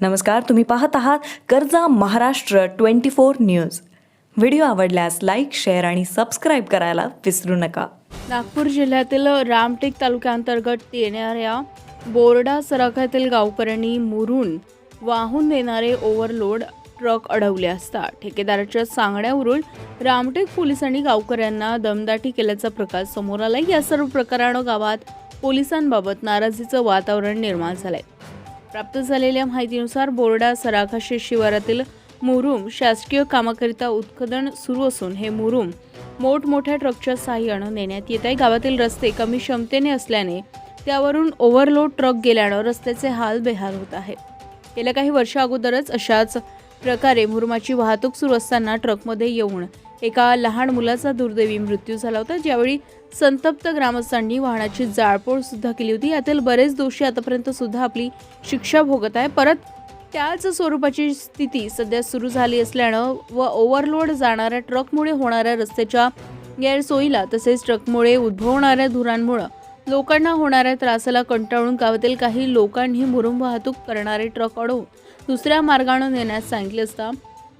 नमस्कार तुम्ही पाहत आहात कर्जा Maharashtra twenty four news. Video आवडल्यास लाईक शेअर आणि सबस्क्राईब करायला विसरू नका. नागपूर जिल्ह्यातील रामटेक तालुक्याअंतर्गत येणाऱ्या बोर्डा सराखातील गावकऱ्यांनी मुरून वाहून नेणारे ओव्हरलोड ट्रक अडवले असता. ठेकेदाराच्या सांगण्यावरून रामटेक पोलिसांनी गावकऱ्यांना दमदाटी केल्याचा प्रकार समोर आला या सर्व प्रकारानं गावात पोलिसांबाबत नाराजीचं वातावरण निर्माण झालंय. प्राप्त झालेल्या माहितीनुसार बोर्डा सराखाशे शिवारातील मुरुम शासकीय कामाकरिता उत्खनन सुरू असून हे मुरुम मोठमोठ्या ट्रकच्या साह्यानं नेण्यात येत आहे. गावातील रस्ते कमी क्षमतेने असल्याने त्यावरून ओव्हरलोड ट्रक गेल्यानं रस्त्याचे हाल बेहाल होत आहे. गेल्या काही वर्षा अगोदरच अशाच प्रकारे मुरुमाची वाहतूक सुरू असताना ट्रकमध्ये येऊन एका लहान मुलाचा दुर्दैवी मृत्यू झाला होता. ज्यावेळी संतप्त ग्रामस्थांनी वाहनाची जाळपोळ सुद्धा केली होती. यातील बरेच दोषी आतापर्यंत सुद्धा आपली शिक्षा भोगत आहे. परत त्याच स्वरूपाची स्थिती सध्या सुरू झाली असल्यानं व ओव्हरलोड जाणाऱ्या ट्रकमुळे होणाऱ्या रस्त्याच्या गैरसोयीला तसेच ट्रकमुळे उद्भवणाऱ्या धुरांमुळं लोकांना होणाऱ्या त्रासाला कंटाळून गावातील काही लोकांनी मुरुम वाहतूक करणारे ट्रक अडवून दुसऱ्या मार्गानं नेण्यास सांगितले असता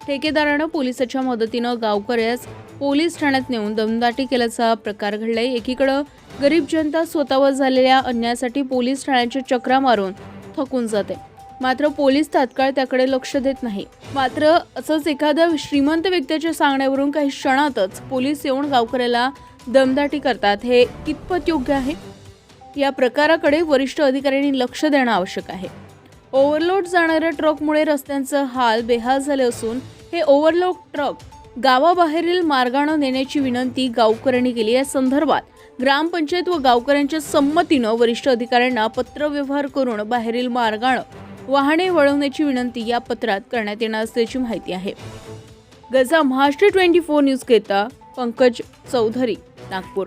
ठेकेदारानं पोलिसाच्या मदतीनं गावकऱ्यास पोलीस ठाण्यात नेऊन दमदाटी केल्याचा प्रकार घडलाय. एकीकडं गरीब जनता स्वतःवर झालेल्या अन्यायासाठी पोलीस ठाण्याच्या चक्रा मारून थकून जाते. मात्र पोलीस तात्काळ त्याकडे लक्ष देत नाही. मात्र असंच एखाद्या श्रीमंत व्यक्तीच्या सांगण्यावरून काही क्षणातच पोलीस येऊन गावकऱ्याला दमदाटी करतात. हे कितपत योग्य आहे? या प्रकाराकडे वरिष्ठ अधिकाऱ्यांनी लक्ष देणं आवश्यक आहे. ओव्हरलोड जाणाऱ्या ट्रकमुळे रस्त्यांचं हाल बेहाल झाले असून हे ओव्हरलोड ट्रक गावाबाहेरील मार्गानं नेण्याची विनंती गावकऱ्यांनी केली. या संदर्भात ग्रामपंचायत व गावकऱ्यांच्या संमतीनं वरिष्ठ अधिकाऱ्यांना पत्रव्यवहार करून बाहेरील मार्गानं वाहने वळवण्याची विनंती या पत्रात करण्यात येणार असल्याची माहिती आहे. गजा महाराष्ट्र ट्वेंटी फोर न्यूजकरिता पंकज चौधरी नागपूर.